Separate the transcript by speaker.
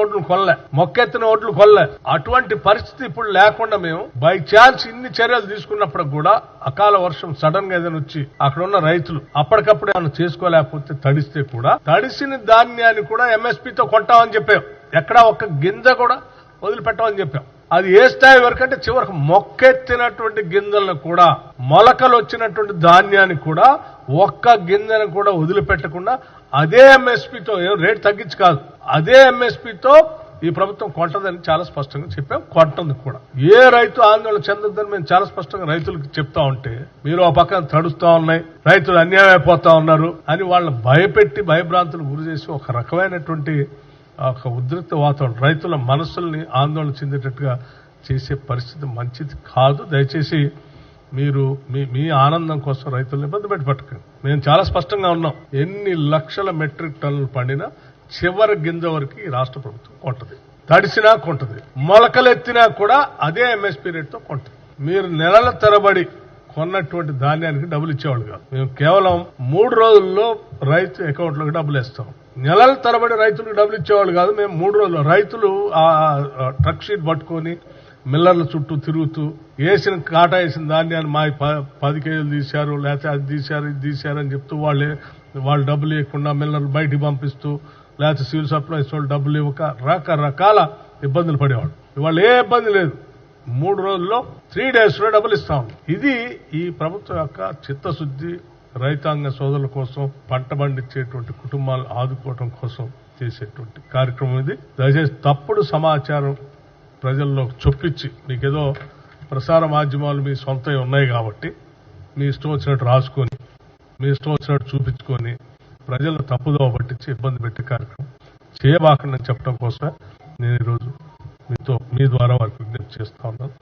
Speaker 1: ఓట్లు కొనలే మొక్కెత్తిన ఓట్లు కొనలే అటువంటి పరిస్థితి ఇప్పుడు లేకుండా మేము బై ఛాన్స్ ఇన్ని చర్యలు తీసుకున్నప్పుడు కూడా అకాల వర్షం సడన్గా ఏదైనా వచ్చి అక్కడ ఉన్న రైతులు అప్పటికప్పుడే మనం చేసుకోలేకపోతే తడిస్తే కూడా తడిసిన ధాన్యాన్ని కూడా ఎంఎస్పీతో కొంటామని చెప్పాం. ఎక్కడ ఒక్క గింజ కూడా వదిలిపెట్టామని చెప్పాం. అది ఏ స్థాయి వరకు అంటే చివరికి మొక్కెత్తినటువంటి గింజలను కూడా మొలకలు వచ్చినటువంటి ధాన్యాన్ని కూడా ఒక్క గింజను కూడా వదిలిపెట్టకుండా అదే ఎంఎస్పీతో రేటు తగ్గించి కాదు. అదే ఎంఎస్పీతో ఈ ప్రభుత్వం కొట్టదని చాలా స్పష్టంగా చెప్పాం. కొట్టంది కూడా. ఏ రైతు ఆందోళన చెందొద్దని మేము చాలా స్పష్టంగా రైతులకు చెప్తా ఉంటే మీరు ఆ పక్కన తడుస్తా ఉన్నాయి రైతులు అన్యాయం అయిపోతా ఉన్నారు అని వాళ్ళని భయపెట్టి భయభ్రాంతులు గురి చేసి ఒక రకమైనటువంటి ఒక ఉద్రిక్త వాతావరణం రైతుల మనసుల్ని ఆందోళన చెందేటట్టుగా చేసే పరిస్థితి మంచిది కాదు. దయచేసి మీరు మీ మీ ఆనందం కోసం రైతులను ఇబ్బంది పెట్టబట్టకండి మేము చాలా స్పష్టంగా ఉన్నాం. ఎన్ని లక్షల మెట్రిక్ టన్నులు పండినా చివరి గింజ వరకు ఈ రాష్ట్ర ప్రభుత్వం కొంటది. తడిసినా కొంటది. మొలకలెత్తినా కూడా అదే ఎంఎస్పీ రేట్తో కొంటది. మీరు నెలల తరబడి కొన్నటువంటి ధాన్యానికి డబ్బులు ఇచ్చేవాళ్ళు కాదు. మేము కేవలం మూడు రోజుల్లో రైతు అకౌంట్లోకి డబ్బులు ఇస్తాం నెలల తరబడి రైతులకు డబ్బులు ఇచ్చేవాళ్ళు కాదు. మేము మూడు రోజులు రైతులు ఆ ట్రక్ షీట్ పట్టుకొని మిల్లర్ల చుట్టూ తిరుగుతూ వేసిన కాటా వేసిన ధాన్యాన్ని మా ప- పది కేజీలు తీశారు లేకపోతే అది తీశారు ఇది తీశారు అని చెప్తూ వాళ్ళే వాళ్ళు డబ్బులు ఇవ్వకుండా మిల్లర్లు బయటికి పంపిస్తూ లేకపోతే సివిల్ సప్లైస్ వాళ్ళు డబ్బులు ఇవ్వక రకరకాల ఇబ్బందులు పడేవాళ్ళు. ఇవాళ ఏ ఇబ్బంది లేదు. మూడు రోజుల్లో త్రీ డేస్లో డబ్బులు ఇస్తాం ఇది ఈ ప్రభుత్వం యొక్క చిత్తశుద్ధి రైతాంగ సోదరుల కోసం పంట పండించేటువంటి కుటుంబాలు ఆదుకోవటం కోసం చేసేటువంటి కార్యక్రమం ఇది. దయచేసి తప్పుడు సమాచారం ప్రజల్లో చొప్పించి నీకేదో ప్రసార మాధ్యమాలు మీ సొంతవి ఉన్నాయి కాబట్టి మీ ఇష్టం వచ్చినట్టు రాసుకొని మీ ఇష్టం వచ్చినట్టు చూపించుకొని ప్రజలను తప్పుదోవ పట్టించి ఇబ్బంది పెట్టే కార్యక్రమం చేయబాకండి చెప్పడం కోసమే నేను ఈరోజు మీతో మీ ద్వారా వారికి విజ్ఞప్తి చేస్తా ఉన్నాను.